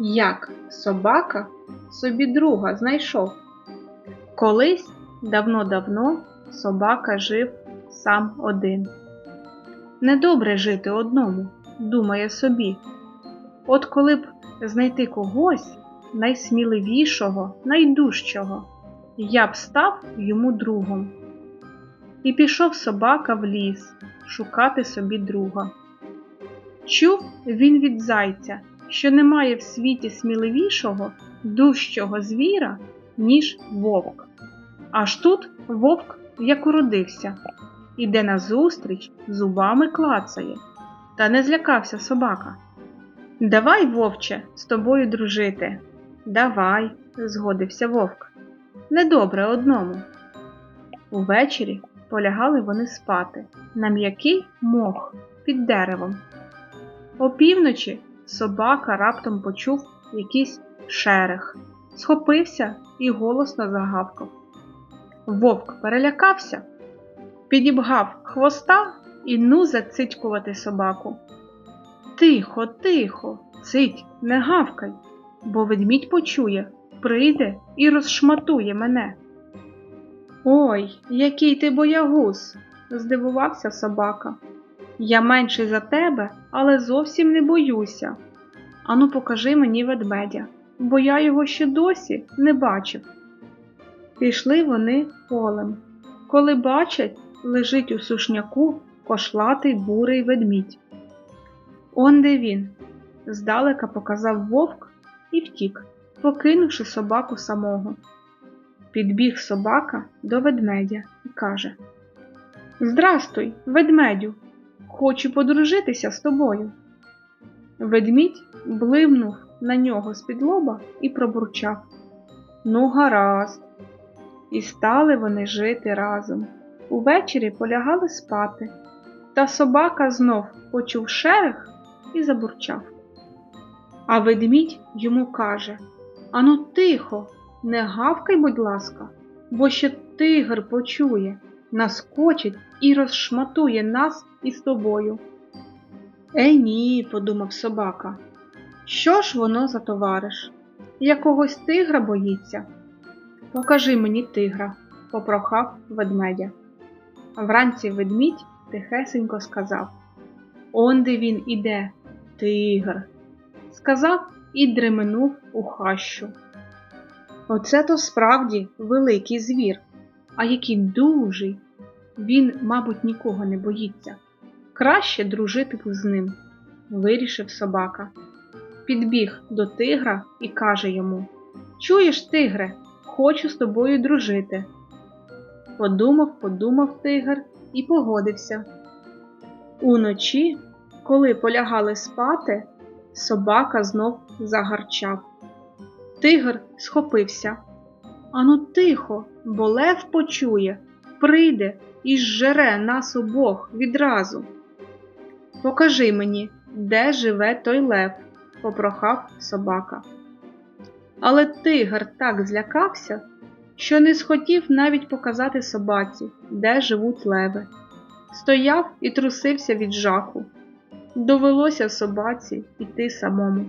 Як собака собі друга знайшов. Колись давно-давно собака жив сам один. Недобре жити одному, думає собі. От коли б знайти когось найсміливішого, найдужчого, я б став йому другом. І пішов собака в ліс шукати собі друга. Чув він від зайця, що немає в світі сміливішого, дужчого звіра, ніж вовк. Аж тут вовк як уродився, іде назустріч, зубами клацає. Та не злякався собака. Давай, вовче, з тобою дружити. Давай, згодився вовк. Недобре одному. Увечері полягали вони спати на м'який мох під деревом. Опівночі собака раптом почув якийсь шерех, схопився і голосно загавкав. Вовк перелякався, підібгав хвоста і ну зацитькувати собаку. Тихо, тихо, цить, не гавкай, бо ведмідь почує, прийде і розшматує мене. Ой, який ти боягуз, здивувався собака. Я менший за тебе, але зовсім не боюся. Ану, покажи мені ведмедя, бо я його ще досі не бачив. Пішли вони полем. Коли бачать, лежить у сушняку кошлатий бурий ведмідь. Он де він, здалека показав вовк і втік, покинувши собаку самого. Підбіг собака до ведмедя і каже Здрастуй, ведмедю, хочу подружитися з тобою. Ведмідь бливнув на нього з-під лоба і пробурчав Ну, гаразд. І стали вони жити разом. Увечері полягали спати, та собака знов почув шерех і забурчав. А ведмідь йому каже Ану, тихо, не гавкай, будь ласка, бо ще тигр почує, наскочить і розшматує нас із тобою. Е, ні, подумав собака. Що ж воно за товариш? Якогось тигра боїться? Покажи мені тигра, попрохав ведмедя. Вранці ведмідь тихесенько сказав Онде він іде, тигр. Сказав і дременув у хащу. Оце то справді великий звір, а який дужий. Він, мабуть, нікого не боїться. Краще дружити з ним, вирішив собака. Підбіг до тигра і каже йому Чуєш, тигре, хочу з тобою дружити. Подумав, подумав тигр і погодився. Уночі, коли полягали спати, собака знов загарчав. Тигр схопився. Ану тихо, бо лев почує, прийде і зжере нас обох відразу. Покажи мені, де живе той лев, попрохав собака. Але тигр так злякався, що не схотів навіть показати собаці, де живуть леви. Стояв і трусився від жаху. Довелося собаці йти самому.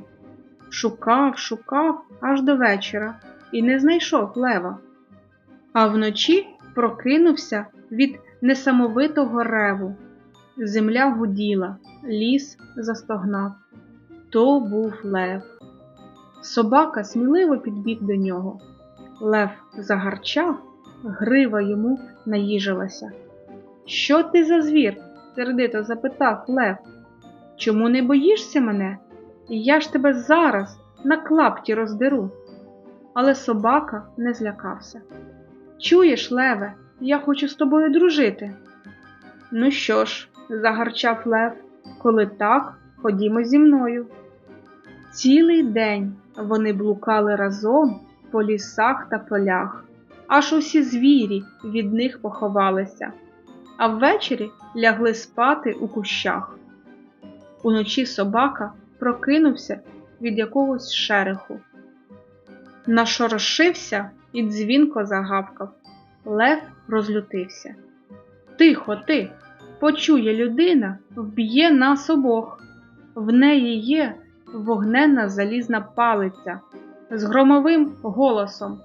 Шукав, шукав аж до вечора і не знайшов лева. А вночі прокинувся від несамовитого реву. Земля гуділа, ліс застогнав. То був лев. Собака сміливо підбіг до нього. Лев загарчав, грива йому наїжилася. Що ти за звір? сердито запитав Лев. Чому не боїшся мене? Я ж тебе зараз на клапті роздеру. Але собака не злякався. Чуєш, Леве, я хочу з тобою дружити. Ну що ж, загарчав Лев, коли так, ходімо зі мною. Цілий день вони блукали разом по лісах та полях, аж усі звірі від них поховалися, а ввечері лягли спати у кущах. Уночі собака прокинувся від якогось шереху. Нашорошився і дзвінко загавкав. Лев розлютився. Тихо, ти, почує людина, вб'є нас обох. В неї є вогненна залізна палиця з громовим голосом.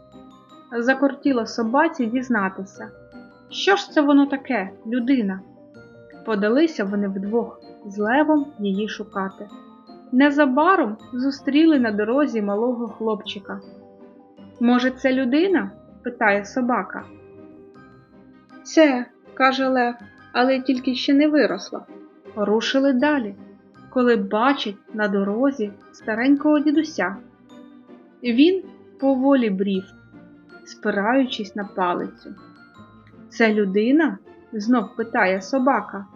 Закортіло собаці дізнатися, що ж це воно таке, людина? Подалися вони вдвох з левом її шукати. Незабаром зустріли на дорозі малого хлопчика. Може, це людина? питає собака. Це, каже Лев, але тільки ще не виросла. Рушили далі, коли бачать на дорозі старенького дідуся. Він поволі брів, спираючись на палицю. Це людина? знов питає собака.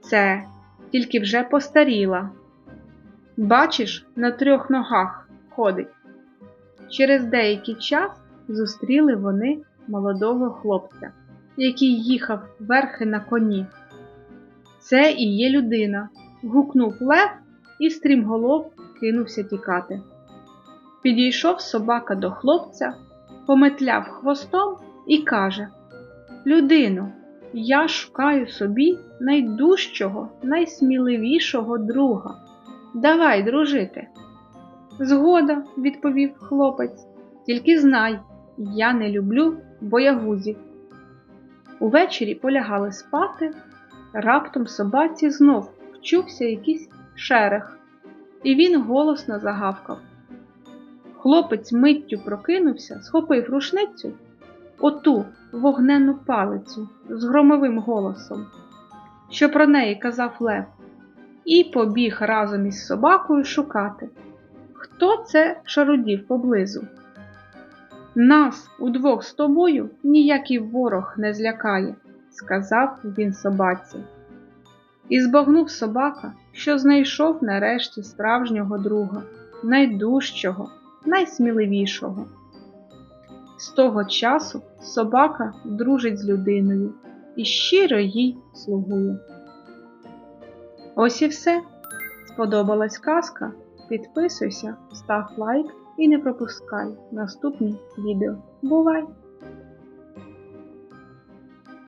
Це тільки вже постаріла. Бачиш, на трьох ногах ходить. Через деякий час зустріли вони молодого хлопця, який їхав верхи на коні. Це і є людина, гукнув Лев і стрімголов кинувся тікати. Підійшов собака до хлопця, пометляв хвостом і каже: Людино, я шукаю собі найдужчого, найсміливішого друга. Давай, дружити. Згода, відповів хлопець, тільки знай, я не люблю боягузів. Увечері полягали спати, раптом собаці знов вчувся якийсь шерех, і він голосно загавкав. Хлопець миттю прокинувся, схопив рушницю, оту вогненну палицю з громовим голосом, що про неї казав Лев, і побіг разом із собакою шукати, хто це шарудів поблизу. Нас удвох з тобою ніякий ворог не злякає, сказав він собаці. І збагнув собака, що знайшов нарешті справжнього друга, найдужчого, найсміливішого. З того часу собака дружить з людиною і щиро їй слугує. Ось і все. Сподобалась казка? Підписуйся, став лайк і не пропускай наступні відео. Бувай!